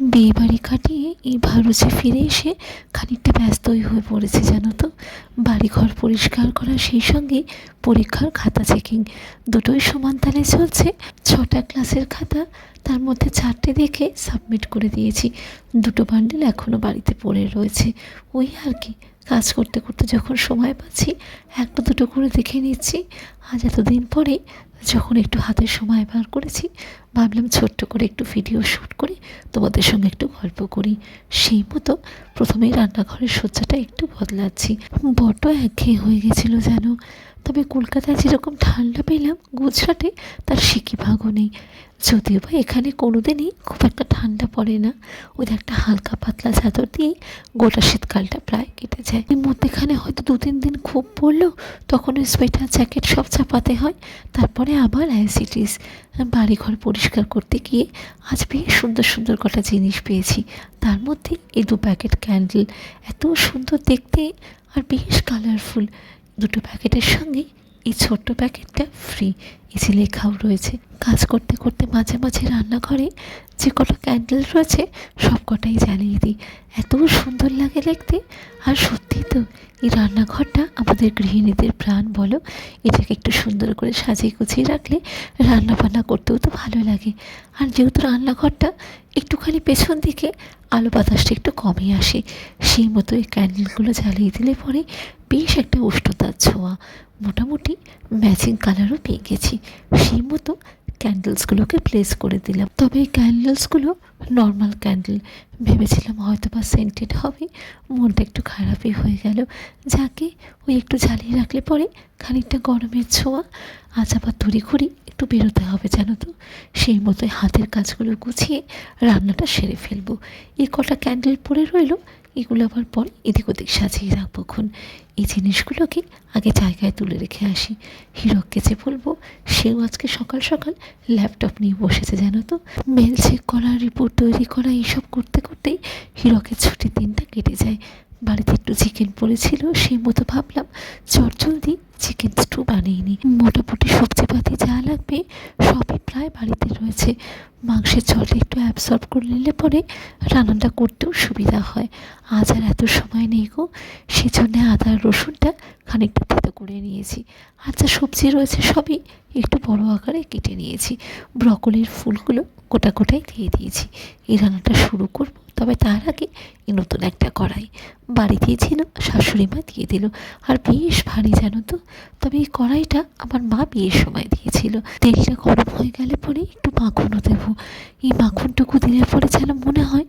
বিয়ে বাড়ি কাটিয়ে এই ভারতে ফিরে এসে খানিকটা ব্যস্তই হয়ে পড়েছে, জানো তো। বাড়িঘর পরিষ্কার করা সেই সঙ্গে পরীক্ষার খাতা চেকিং। দুটোই সমান তালে চলছে। ছটা ক্লাসের খাতা, তার মধ্যে চারটে দেখে সাবমিট করে দিয়েছি। দুটো বান্ডেল এখনও বাড়িতে পড়ে রয়েছে। ওই আর কি, কাজ করতে করতে যখন সময় পাচ্ছি, একটা দুটো করে দেখে নিচ্ছি। আজ এতদিন পরে যখন একটু হাতে সময় বার করেছি, ভাবলাম ছোট্ট করে একটু ভিডিও শ্যুট করি, তোমাদের সঙ্গে একটু গল্প করি। সেই মতো প্রথমেই রান্নাঘরের সজ্জাটা একটু বদলাচ্ছি। বড্ড একঘেয়ে হয়ে গেছিল যেন। তবে কলকাতায় যেরকম ঠান্ডা পেলাম, গুজরাটে তার সিকি ভাগও নেই। যদিও বা এখানে কোনোদিনই খুব একটা ঠান্ডা পড়ে না। ওই একটা হালকা পাতলা চাদর দিয়েই গোটা শীতকালটা প্রায় কেটে যায়। এর মধ্যেখানে হয়তো দু তিন দিন খুব পড়ল, তখন ওই সোয়েটার, জ্যাকেট সব চাপাতে হয়। তারপরে আবার অ্যাসিটিস বাড়িঘর পরিষ্কার করতে গিয়ে আজ বেশ সুন্দর সুন্দর কটা জিনিস পেয়েছি। তার মধ্যে এই দু প্যাকেট ক্যান্ডেল এত সুন্দর দেখতে আর বেশ কালারফুল দুটো প্যাকেটের সঙ্গে এই ছোট্ট প্যাকেটটা ফ্রি যে লেখাও রয়েছে। কাজ করতে করতে মাঝে মাঝে রান্নাঘরে যে কটা ক্যান্ডেল রয়েছে, সব কটাই জ্বালিয়ে দিই। এত সুন্দর লাগে দেখতে। আর সত্যি তো, এই রান্নাঘরটা আমাদের গৃহিণীদের প্রাণ বলো। এটাকে একটু সুন্দর করে সাজিয়ে গুছিয়ে রাখলে রান্না বান্না করতেও তো ভালো লাগে। আর যেহেতু রান্নাঘরটা একটুখানি পেছন দিকে আলো বাতাসটা একটু কমে আসে, সেই মতো এই ক্যান্ডেলগুলো জ্বালিয়ে দিলে পরে বেশ একটা উষ্ণতার ছোঁয়া। মোটামুটি ম্যাচিং কালারও পেয়ে গেছি। সেই মতো ক্যান্ডেলসগুলোকে প্লেস করে দিলাম। তবে এই ক্যান্ডেলসগুলো নর্মাল ক্যান্ডেল ভেবেছিলাম হয়তো বা সেন্টেড হবে, মনটা একটু খারাপই হয়ে গেল। যাকে ওই একটু জ্বালিয়ে রাখলে পরে খানিকটা গরমের ছোঁয়া, আজ আবার তড়ি ঘড়ি একটু বেরোতে হবে জানো তো। সেই মতোই হাতের কাজগুলো গুছিয়ে রান্নাটা সেরে ফেলব। এই কটা ক্যান্ডেল পরে রইল এগুলো আবার পরে এদিক ওদিক সাজিয়ে রাখব খুন এই জিনিসগুলোকে আগে জায়গায় তুলে রেখে আসি। হিরককে যে বলব, সেও আজকে সকাল সকাল ল্যাপটপ নিয়ে বসেছে, জানো তো? মেল চেক করা, রিপোর্ট তৈরি করা, এইসব করতে করতেই হিরকের ছুটির দিনটা কেটে যায়। বাড়িতে একটু চিকেন পড়েছিল, সেই মতো ভাবলাম চটজলদি চিকেন স্টু বানিয়ে নিই মোটামুটি সবজিপাতি যা লাগবে সবই প্রায় বাড়িতে রয়েছে। মাংসের জলটা একটু অ্যাবসর্ব করে নিলে পরে রান্নাটা করতেও সুবিধা হয়। আজ আর এত সময় নেই গো, সেজন্য আদা রসুনটা খানিকটা থেতো করে নিয়েছি। আর যা সবজি রয়েছে সবই একটু বড় আকারে কেটে নিয়েছি। ব্রকলির ফুলগুলো গোটা গোটাই দিয়ে দিয়েছি। এই রান্নাটা শুরু করব, তবে তার আগে এই নতুন একটা কড়াই। বাড়ি দিয়েছিল, শাশুড়ি মা দিয়ে দিল। আর বেশ ভারী জানো তো, তবে এই কড়াইটা আমার মা বিয়ের সময় দিয়েছিল। তেলটা গরম হয়ে গেলে পরে একটু মাখনও দেবো। এই মাখনটুকু দিলে পরে যেন মনে হয়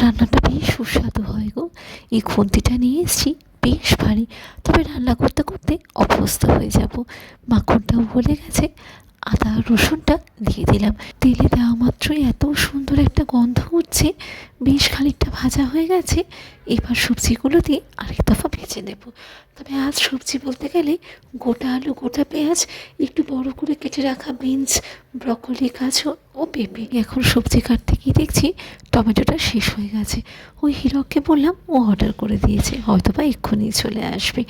রান্নাটা বেশ সুস্বাদু হয় গো। এই খুন্তিটা নিয়ে এসেছি, বেশ ভারী। তবে রান্না করতে করতে অভ্যস্ত হয়ে যাব। মাখনটাও গলে গেছে আদা, রসুনটা দিয়ে দিলাম। তেলে দেওয়া মাত্রই এত সুন্দর একটা গন্ধ উঠছে, বেশ খানিকটা ভাজা হয়ে গেছে। এবার সবজিগুলো দিয়ে আরেক দফা ভেজে নেব। তবে আজ সবজি বলতে গেলে গোটা আলু, গোটা পেঁয়াজ, একটু বড় করে কেটে রাখা বিনস, ব্রকলি, গাজর ও পেঁপে। এখন সবজি কাটতে গিয়ে দেখছি টমেটোটা শেষ হয়ে গেছে। ওই হিরককে বললাম ও অর্ডার করে দিয়েছে। হয়তো বা এক্ষুনি চলে আসবে।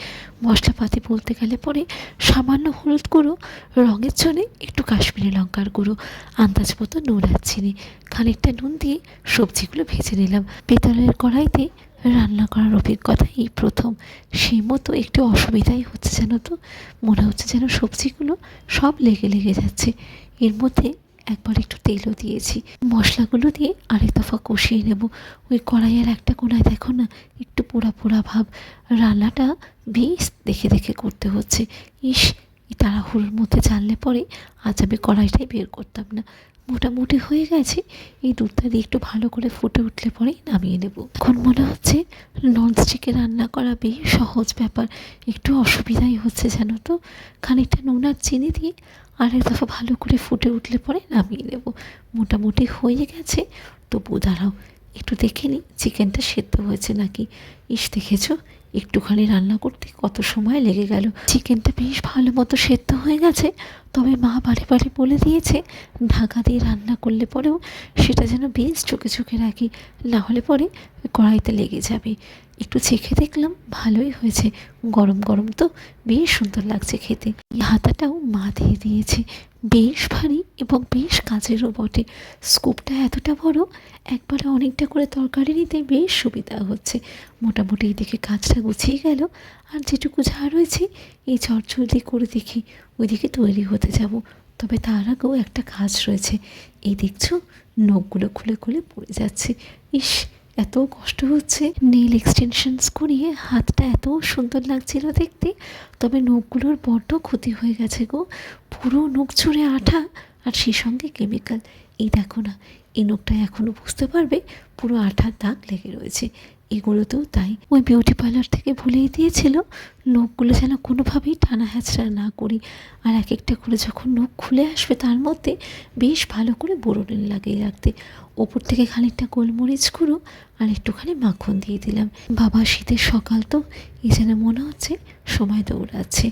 মশলাপাতি বলতে গেলে পরে সামান্য হলুদ গুঁড়ো, রঙের জন্যে একটু কাশ্মীরি লঙ্কার গুঁড়ো, আন্দাজ মতো নুন আর চিনি। খানিকটা নুন দিয়ে সবজিগুলো ভেজে নিলাম। পেতলের কড়াইতে রান্না করার অভিজ্ঞতা এই প্রথম। সেই মতো একটু অসুবিধাই হচ্ছে যেন তো? মনে হচ্ছে যেন সবজিগুলো সব লেগে লেগে যাচ্ছে। এর মধ্যে একবার একটু তেলও দিয়েছি। মশলাগুলো দিয়ে আরেক দফা কষিয়ে নেব। ওই কড়াইয়ের একটা কোনায় দেখো না, একটু পোড়া পোড়া ভাব। রান্নাটা বেশ দেখে দেখে করতে হচ্ছে। ইস তাড়াহুড়োর মধ্যে জানলে পরে আজ আমি কড়াইটাই বের করতাম না। মোটামুটি হয়ে গেছে। এই দুধটা দিয়ে একটু ভালো করে ফুটে উঠলে পরেই নামিয়ে নেব। এখন মনে হচ্ছে ননস্টিকে রান্না করা বেশ সহজ ব্যাপার। একটু অসুবিধাই হচ্ছে জানো তো। খানিকটা নুন আর চিনি দিয়ে আরেক দফা ভালো করে ফুটে উঠলে পরে নামিয়ে নেব। মোটামুটি হয়ে গেছে। তবু দাঁড়াও, একটু দেখে নিই, চিকেনটা সেদ্ধ হয়েছে নাকি? ইস, দেখেছ? একটুখানি রান্না করতে কত সময় লেগে গেল। চিকেনটা বেশ ভালো মতো সেদ্ধ হয়ে গেছে। তবে মা বারে বারে বলে দিয়েছে, ঢাকা দিয়ে রান্না করলে পরেও সেটা যেন বেশ চোখে চোখে রাখি, না হলে পরে কড়াইতে লেগে যাবে। একটু চেখে দেখলাম ভালোই হয়েছে। গরম গরম তো বেশ সুন্দর লাগছে খেতে। এই হাতাটাও মা দিয়ে দিয়েছে। বেশ ভারী এবং বেশ কাজেরও বটে। স্কুপটা এতটা বড়, একবারে অনেকটা করে তরকারি নিতে বেশ সুবিধা হচ্ছে। মোটামুটি এদিকে কাজটা গুছিয়ে গেল। আর যেটুকু যা রয়েছে, এই চটচলদি করে দেখি। ওইদিকে তৈরি হতে যাব। তবে তার আগেও একটা কাজ রয়েছে। এই দেখছ, নখগুলো খুলে খুলে পড়ে যাচ্ছে। ইস এত কষ্ট হচ্ছে নেল এক্সটেনশনস করিয়ে হাতটা এত সুন্দর লাগছিল দেখতে, তবে নখগুলোর বড্ড ক্ষতি হয়ে গেছে গো। পুরো নখ ছুঁড়ে আঠা আর সেই সঙ্গে কেমিক্যাল এই দেখো না, এই নখটা এখনও বুঝতে পারবে পুরো আঠার দাগ লেগে রয়েছে। এগুলোতেও তাই। ওই বিউটি পার্লার থেকে ভুলেই দিয়েছিল, নখগুলো যেন কোনোভাবেই টানা হ্যাচড়া না করি। আর এক একটা করে যখন নখ খুলে আসবে, তার মধ্যে বেশ ভালো করে বোরোলিন লাগিয়ে রাখতে। ওপর থেকে খানিকটা গোলমরিচ গুঁড়ো আর একটুখানি মাখন দিয়ে দিলাম। বাবা, শীতের সকাল তো এই যেন মনে হচ্ছে সময় দৌড়াচ্ছে।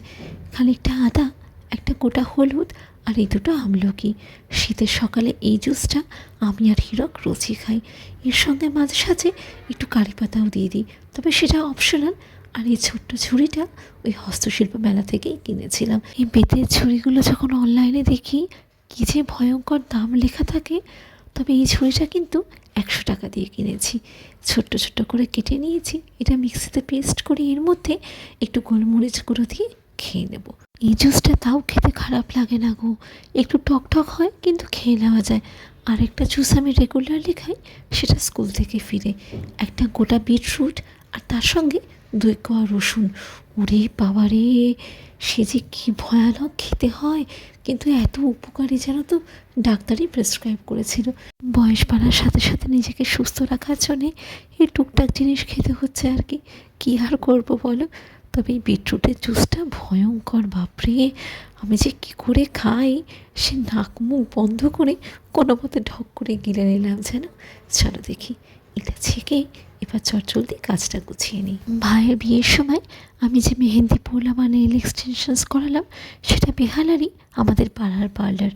খানিকটা আদা একটা গোটা হলুদ আর এই দুটো আমলকি। শীতের সকালে এই জুসটা আমি আর হিরক রোজই খাই। এর সঙ্গে মাঝে সাঝে একটু কারি পাতাও দিয়ে দিই। তবে সেটা অপশনাল। আর এই ছোট্ট ছুরিটা ওই হস্তশিল্প মেলা থেকেই কিনেছিলাম। এই বেতের ছুরিগুলো যখন অনলাইনে দেখি, কী যে ভয়ঙ্কর দাম লেখা থাকে, তবে এই ছুরিটা কিন্তু একশো টাকা দিয়ে কিনেছি। ছোট্ট ছোট্ট করে কেটে নিয়েছি। এটা মিক্সিতে পেস্ট করে এর মধ্যে একটু গোলমরিচ গুঁড়ো দিয়ে খেয়ে নেব। এই জুসটা তাও খেতে খারাপ লাগে না গো। একটু টক টক হয়, কিন্তু খেয়ে নেওয়া যায়। আর একটা জুস আমি রেগুলারলি খাই, সেটা স্কুল থেকে ফিরে। একটা গোটা বিটরুট আর তার সঙ্গে দুই কোয়া রসুন। ওরে বাবারে সে যে কী ভয়ানক খেতে হয়। কিন্তু এত উপকারী যেন তো ডাক্তারই প্রেসক্রাইব করেছিল। বয়স বাড়ার সাথে সাথে নিজেকে সুস্থ রাখার জন্যে এই টুকটাক জিনিস খেতে হচ্ছে আর কি। কী আর করব বলো? তবে এই বিটরুটের জুসটা ভয়ঙ্কর, বাপরে। আমি যে কী করে খাই? সে নাক মুখ বন্ধ করে কোনো মতে ঢক করে গিলে নিলাম যেন। চলো দেখি এটা ছেঁকে এবার চটচলদি কাজটা গুছিয়ে নিই। ভাইয়ের বিয়ের সময় আমি যে মেহেন্দি পরলাম আর নেল এক্সটেনশনস করালাম, সেটা বেহালারই আমাদের পাড়ার পার্লার।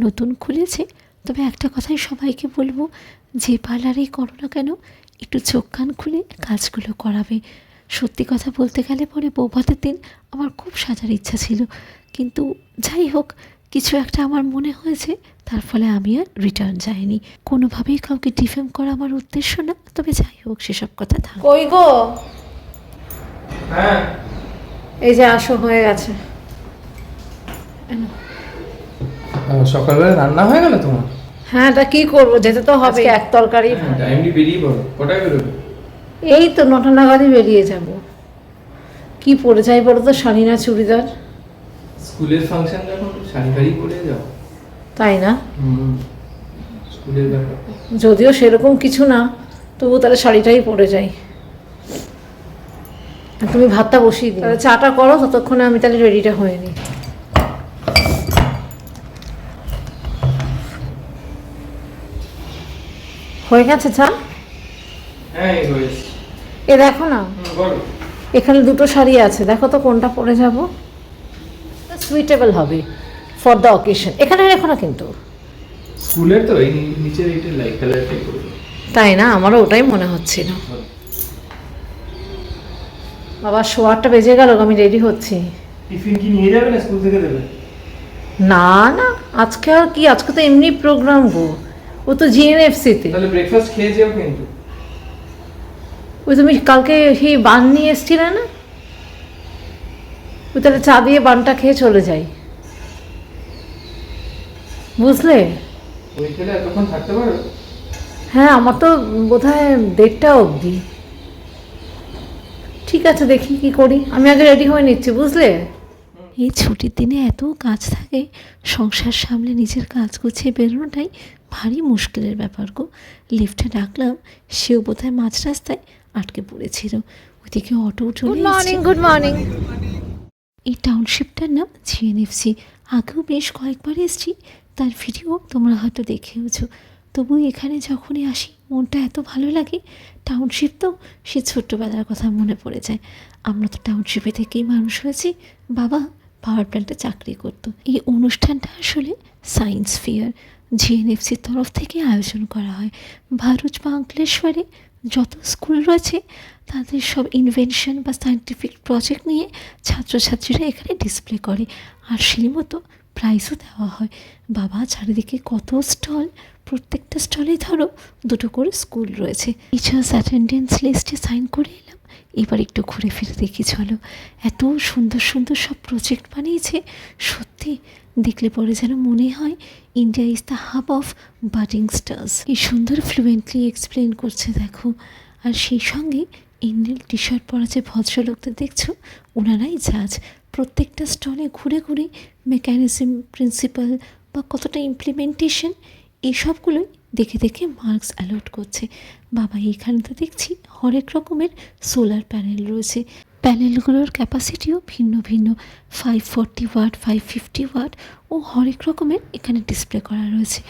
নতুন খুলেছে, তবে একটা কথাই সবাইকে বলব, যে পার্লারেই করো না কেন, একটু চোখ কান খুলে কাজগুলো করাবে। সত্যি কথা বলতে গেলে পরে বৌভাতের দিন আমার খুব সাজার ইচ্ছা ছিল। কিন্তু যাই হোক কিছু একটা আমার মনে হয়েছে তার ফলে আমি আর রিটার্ন যাইনি। কোনোভাবেই কাউকে ডিফেম করা আমার উদ্দেশ্য না তবে যাই হোক সেসব কথা থাক। কই গো? হ্যাঁ। এই যে আসো হয়ে গেছে। সকালবেলা রান্না হয়ে গেল তোমার? হ্যাঁ তা কি করব? যেতে তো হবে এক তরকারি। টাইমলি বেরিয়ে পড়ো। কটায় বেরোবে? এই তো নটা নাগাদই বেরিয়ে যাব। কি পরে যাই বলো তো শাড়ি না চুড়িদার? স্কুলের ফাংশন যখন শাড়ি ফাড়ি পরে যাও। তাই না? স্কুলের ব্যাপার। যদিও সেরকম কিছু না তবু তাহলে শাড়িটাই পরে যাই। তুমি ভাতটা বসিয়ে দিও। তাহলে চাটা করো ততক্ষণে আমি তাহলে রেডিটা হয়ে নিই। হয়ে গেছে চা? হ্যাঁ এই হয়েছে এ দেখো না। এখানে দুটো শাড়ি আছে। দেখো তো কোনটা পরে যাব। সুইটেবল হবে ফর দ্য অকেশন এখানে রেখো না কিন্তু। স্কুলের তো এই নি- নিচের এইটা লাইট কালারটাই তাই না? আমারও ওটাই মনে হচ্ছিল। বাবা শোয়ারটা বেজে গেল আমি রেডি হচ্ছি। টিফিন কি নিয়ে যাবে না স্কুল থেকে দেবে? না না। আজকে আর কি? আজকে তো এমনি প্রোগ্রাম গো। ও তো জিএনএফসিতে তাহলে ব্রেকফাস্ট খেয়ে যেও কিন্তু। ওই তুমি কালকে সেই বান নিয়ে এসছিলে না? ওই তাহলে চা দিয়ে বানটা খেয়ে চলে যাই। বুঝলে? ওই খেলে এতক্ষণ থাকতে পারো হ্যাঁ আমার তো বোধ হয় দেড়টা অবধি। ঠিক আছে দেখি কি করি। আমি আগে রেডি হয়ে নিচ্ছি বুঝলে? এই ছুটির দিনে এত কাজ থাকে সংসার সামলে নিজের কাজ গুছিয়ে বেরোনোটাই ভারী মুশকিলের ব্যাপার গো। লিফটে ডাকলাম সেও বোধহয় মাঝ রাস্তায় আটকে পড়েছিল। ওইদিকে অটো চলে এসেছে। গুড মর্নিং এই টাউনশিপটার নাম জিএনএফসি আগেও বেশ কয়েকবার এসেছি। তার ভিডিও তোমরা হয়তো দেখেওছো। তবু এখানে যখনই আসি মনটা এত ভালো লাগে টাউনশিপ তো সে ছোট্টবেলার কথা মনে পড়ে যায়। আমরা তো টাউনশিপে থেকেই মানুষ হয়েছি। বাবা পাওয়ার প্ল্যান্টে চাকরি করতো। এই অনুষ্ঠানটা আসলে সায়েন্স ফেয়ার জিএনএফসির তরফ থেকে আয়োজন করা হয়। ভারত বা অঙ্কলেশ্বরে যত স্কুল রয়েছে, তাদের সব ইনভেনশন বা সায়েন্টিফিক প্রজেক্ট নিয়ে ছাত্রছাত্রীরা এখানে ডিসপ্লে করে। আর সেই মতো প্রাইজও দেওয়া হয়। বাবা, চারিদিকে কত স্টল প্রত্যেকটা স্টলে ধরো দুটো করে স্কুল রয়েছে। টিচার্স অ্যাটেন্ডেন্স লিস্টে সাইন করে এলাম। এবার একটু ঘুরে ফিরে দেখি, চলো। এত সুন্দর সুন্দর সব প্রজেক্ট বানিয়েছে। সত্যি, দেখলে পরে যেন মনে হয় India is the hub of budding stars এই সুন্দর ফ্লুয়েন্টলি এক্সপ্লেন করছে, দেখো। আর সেই সঙ্গে ইন্ডিয়ান টি শার্ট পরা যে ভদ্রলোকদের দেখছ ওনারাই জাজ প্রত্যেকটা স্টলে ঘুরে ঘুরে মেকানিজম প্রিন্সিপাল বা কতটা ইমপ্লিমেন্টেশন এইসবগুলোই দেখে দেখে মার্কস অ্যালট করছে। বাবা এইখানে তো দেখছি হরেক রকমের সোলার প্যানেল রয়েছে। প্যানেলগুলোর ক্যাপাসিটিও ভিন্ন ভিন্ন five forty watt five fifty watt ও হরেক রকমের এখানে ডিসপ্লে করা রয়েছে।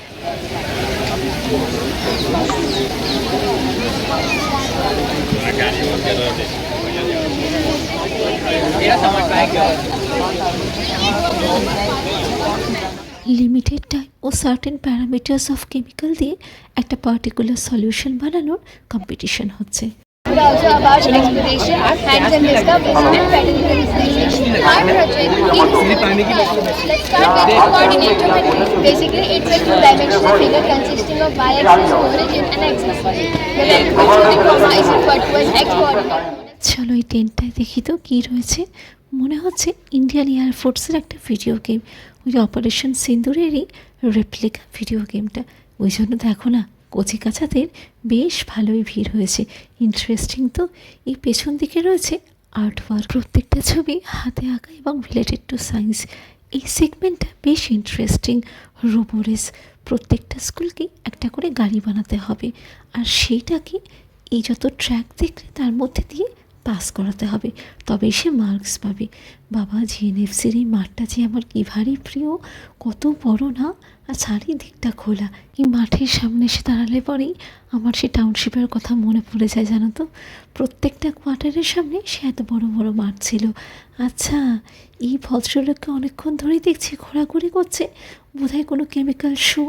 লিমিটেড টাইম ও সার্টেন প্যারামিটার্স অফ কেমিক্যাল দিয়ে একটা পার্টিকুলার সলিউশন বানানোর কম্পিটিশন হচ্ছে। চলো এই টেন্টটায় দেখি তো কি রয়েছে। মনে হচ্ছে ইন্ডিয়ান এয়ারফোর্সের একটা ভিডিও গেম ওই অপারেশন সিন্দুরেরই রেপ্লিকা ভিডিও গেমটা ওই জন্য দেখো না, কচি কাছাদের বেশ ভালোই ভিড় হয়েছে। ইন্টারেস্টিং তো, এই পেছন দিকে রয়েছে আর্ট ওয়ার্ক প্রত্যেকটা ছবি হাতে আঁকা এবং রিলেটেড টু সায়েন্স এই সেগমেন্টটা বেশ ইন্টারেস্টিং রোবোরেস প্রত্যেকটা স্কুলকেই একটা করে গাড়ি বানাতে হবে। আর সেইটাকে এই যত ট্র্যাক দেখলে তার মধ্যে দিয়ে পাস করাতে হবে। তবেই সে মার্কস পাবে। বাবা জিএনএফসির এই মাঠটা যে আমার কি ভারী প্রিয়, কত বড় না? আর চারিদিকটা খোলা। এই মাঠের সামনে এসে দাঁড়ালে পরেই আমার সে টাউনশিপের কথা মনে পড়ে যায়, জানো তো? প্রত্যেকটা কোয়ার্টারের সামনে সে এত বড় বড় মাঠ ছিল। আচ্ছা এই ভদ্রলোককে অনেকক্ষণ ধরেই দেখছি ঘোরাঘুরি করছে। বোধহয় কোনো কেমিক্যাল শো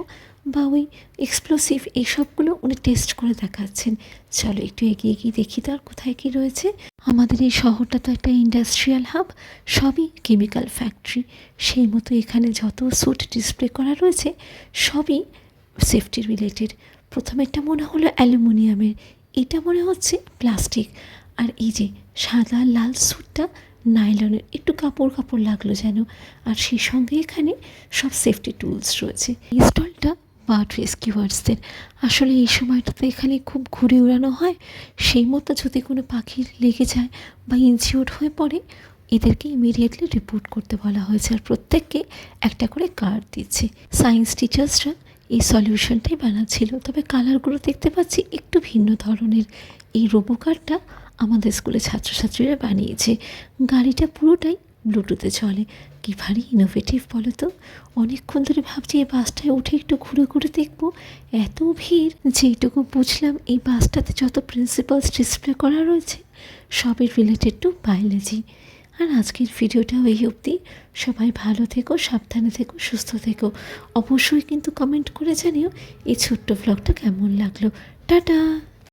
বা ওই এক্সপ্লোসিভ এইসবগুলো উনি টেস্ট করে দেখাচ্ছেন। চলো একটু এগিয়ে গিয়ে দেখি তো আর কোথায় কী রয়েছে। আমাদের এই শহরটা তো একটা ইন্ডাস্ট্রিয়াল হাব সবই কেমিক্যাল ফ্যাক্টরি সেই মতো এখানে যত স্যুট ডিসপ্লে করা রয়েছে, সবই সেফটি রিলেটেড প্রথমে প্রথমেরটা মনে হলো অ্যালুমিনিয়ামের, এটা মনে হচ্ছে প্লাস্টিক আর এই যে সাদা লাল স্যুটটা নাইলনের একটু কাপড় কাপড় লাগল যেন। আর সেই সঙ্গে এখানে সব সেফটি টুলস রয়েছে। স্টলটা বার্ড রেস্কিউয়ার্সদের আসলে এই সময়টাতে এখানে খুব ঘুরে উড়ানো হয়, সেই মতো যদি কোনো পাখির লেগে যায় বা ইনজিওর্ড হয়ে পড়ে, এদেরকে ইমিডিয়েটলি রিপোর্ট করতে বলা হয়েছে আর প্রত্যেককে একটা করে কার্ড দিচ্ছে। সায়েন্স টিচার্সরা এই সলিউশনটাই বানাচ্ছিল। তবে কালারগুলো দেখতে পাচ্ছি একটু ভিন্ন ধরনের। এই রোবো কারটা আমাদের স্কুলে ছাত্রছাত্রীরা বানিয়েছে। গাড়িটা পুরোটাই ব্লুটুথে চলে। কি ভারী ইনোভেটিভ বলো তো অনেকক্ষণ ধরে ভাবছি এই বাসটায় উঠে একটু ঘুরে ঘুরে দেখব। এত ভিড় যেটুকু বুঝলাম এই বাসটাতে যত প্রিন্সিপালস ডিসপ্লে করা রয়েছে, সবই রিলেটেড টু বায়োলজি আর আজকের ভিডিওটাও এই অবধি। সবাই ভালো থেকো, সাবধানে থেকো, সুস্থ থেকো। অবশ্যই কিন্তু কমেন্ট করে জানিও এই ছোট্ট ভ্লগটা কেমন লাগল। টাটা!